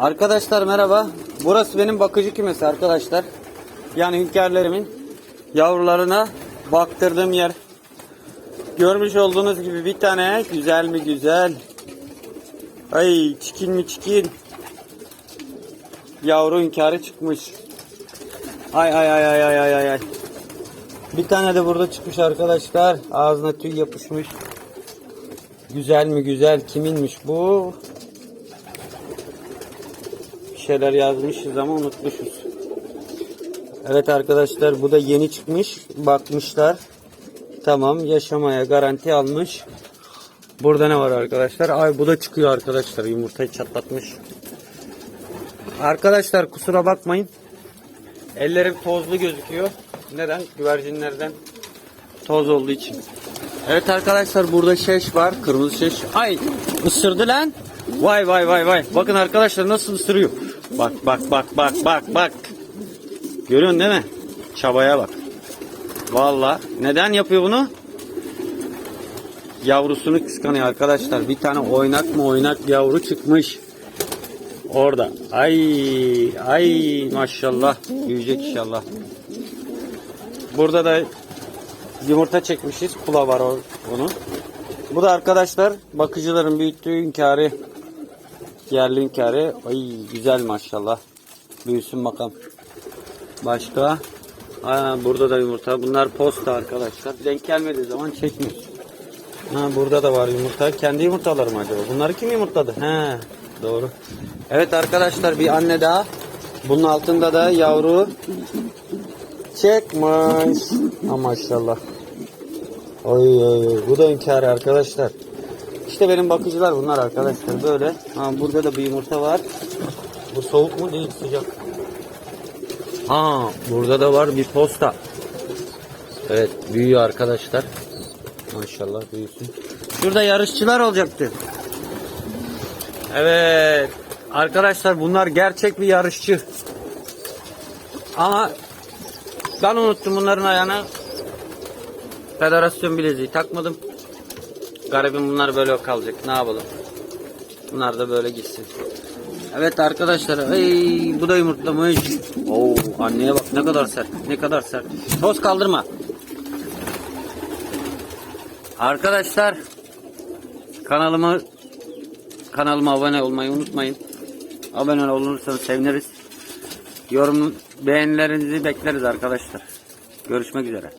Arkadaşlar merhaba. Burası benim bakıcı kümesi arkadaşlar. Yani hünkârlarımın yavrularına baktırdığım yer. Görmüş olduğunuz gibi bir tane güzel mi güzel. Ay çikin mi çikin. Yavru hünkârı çıkmış. Ay ay ay ay ay ay ay. Bir tane de burada çıkmış arkadaşlar. Ağzına tüy yapışmış. Güzel mi güzel kiminmiş bu? Şeyler yazmışız ama unutmuşuz. Evet arkadaşlar bu da yeni çıkmış. Bakmışlar. Tamam yaşamaya garanti almış. Burada ne var arkadaşlar? Ay bu da çıkıyor arkadaşlar. Yumurtayı çatlatmış. Arkadaşlar kusura bakmayın. Ellerim tozlu gözüküyor. Neden? Güvercinlerden toz olduğu için. Evet arkadaşlar burada şeş var. Kırmızı şeş. Ay ısırdı lan. Vay vay vay vay. Bakın arkadaşlar nasıl ısırıyor. Bak bak bak bak bak bak. Görüyorsun değil mi? Çabaya bak. Valla. Neden yapıyor bunu? Yavrusunu kıskanıyor arkadaşlar. Bir tane oynak mı oynak yavru çıkmış. Orada. Ay ay maşallah. Büyüyecek inşallah. Burada da yumurta çekmişiz. Kula var onun. Bu da arkadaşlar bakıcıların büyüttüğü hünkârı. Yerli hünkârı. Ay güzel maşallah. Büyüsün bakalım. Başka? Aa, burada da yumurta. Bunlar posta arkadaşlar. Denk gelmediği zaman çekmiyor. Ha, burada da var yumurta. Kendi yumurtaları mı acaba? Bunları kim yumurtladı? He, doğru. Evet arkadaşlar bir anne daha. Bunun altında da yavru çekmiş. Ha, maşallah. Oy oy oy. Bu da hünkârı arkadaşlar. İşte benim bakıcılar bunlar arkadaşlar böyle. Ha, burada da bir yumurta var. Bu soğuk mu değil sıcak. Ha burada da var bir posta. Evet büyüyor arkadaşlar. Maşallah büyüsün. Şurada yarışçılar olacaktı. Evet. Arkadaşlar bunlar gerçek bir yarışçı. Ama ben unuttum bunların ayağına federasyon bileziği takmadım. Garibim bunlar böyle kalacak. Ne yapalım? Bunlar da böyle gitsin. Evet arkadaşlar. Ay bu da yumurtlamış. Oo anneye bak ne kadar sert. Ne kadar sert. Toz kaldırma. Arkadaşlar kanalımı kanalıma abone olmayı unutmayın. Abone olursanız seviniriz. Yorum beğenilerinizi bekleriz arkadaşlar. Görüşmek üzere.